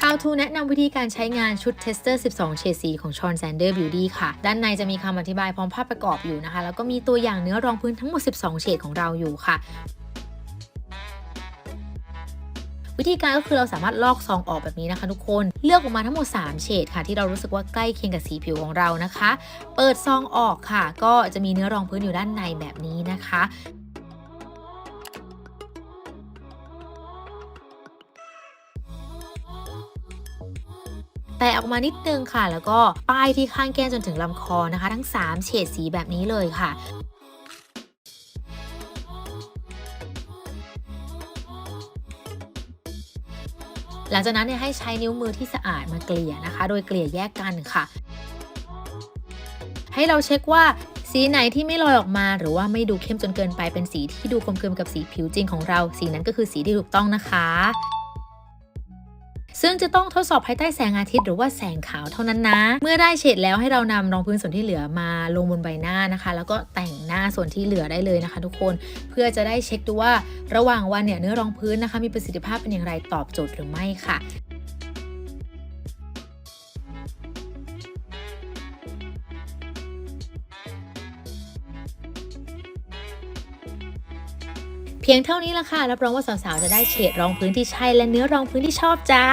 How to แนะนำวิธีการใช้งานชุด Tester 12 เฉดสีของ Sean Sander Beauty ค่ะ ด้านในจะมีคำอธิบายพร้อมภาพประกอบอยู่นะคะ แล้วก็มีตัวอย่างเนื้อรองพื้นทั้งหมด 12 เฉดของเราอยู่ค่ะวิธีการก็คือเราสามารถลอกซองออกแบบนี้นะคะ ทุกคนเลือกออกมาทั้งหมด 3 เฉดค่ะ ที่เรารู้สึกว่าใกล้เคียงกับสีผิวของเรานะคะ เปิดซองออกค่ะ ก็จะมีเนื้อรองพื้นอยู่ด้านในแบบนี้นะคะ ตะออกมานิดนึงค่ะ แล้วก็ป้ายที่ข้างแก้มจนถึงลำคอนะคะ ทั้ง 3 เฉดสีแบบนี้เลยค่ะหลังจากนั้นเนี่ยให้ใช้นิ้วมือที่สะอาดมาเกลี่ยนะคะ โดยเกลี่ยแยกกันค่ะ ให้เราเช็คว่าสีไหนที่ไม่ลอยออกมา หรือว่าไม่ดูเข้มจนเกินไปเป็นสีที่ดูกลมกลืนกับสีผิวจริงของเรา สีนั้นก็คือสีที่ถูกต้องนะคะ ซึ่งจะต้องทดสอบภายใต้แสงอาทิตย์หรือว่าแสงขาวเท่านั้นนะ เมื่อได้เฉดแล้วให้เรานำรองพื้นส่วนที่เหลือมาลงบนใบหน้านะคะ แล้วก็แต่งหน้าส่วนที่เหลือได้เลยนะคะ ทุกคนเพื่อจะได้เช็คดูว่าระหว่างวันเนี่ยเนื้อรองพื้นนะคะ มีประสิทธิภาพเป็นอย่างไรตอบโจทย์หรือไม่ค่ะ เพียงเท่านี้ละค่ะรับรองว่าสาวๆจะได้เฉดรองพื้นที่ใช่และเนื้อรองพื้นที่ชอบจ้า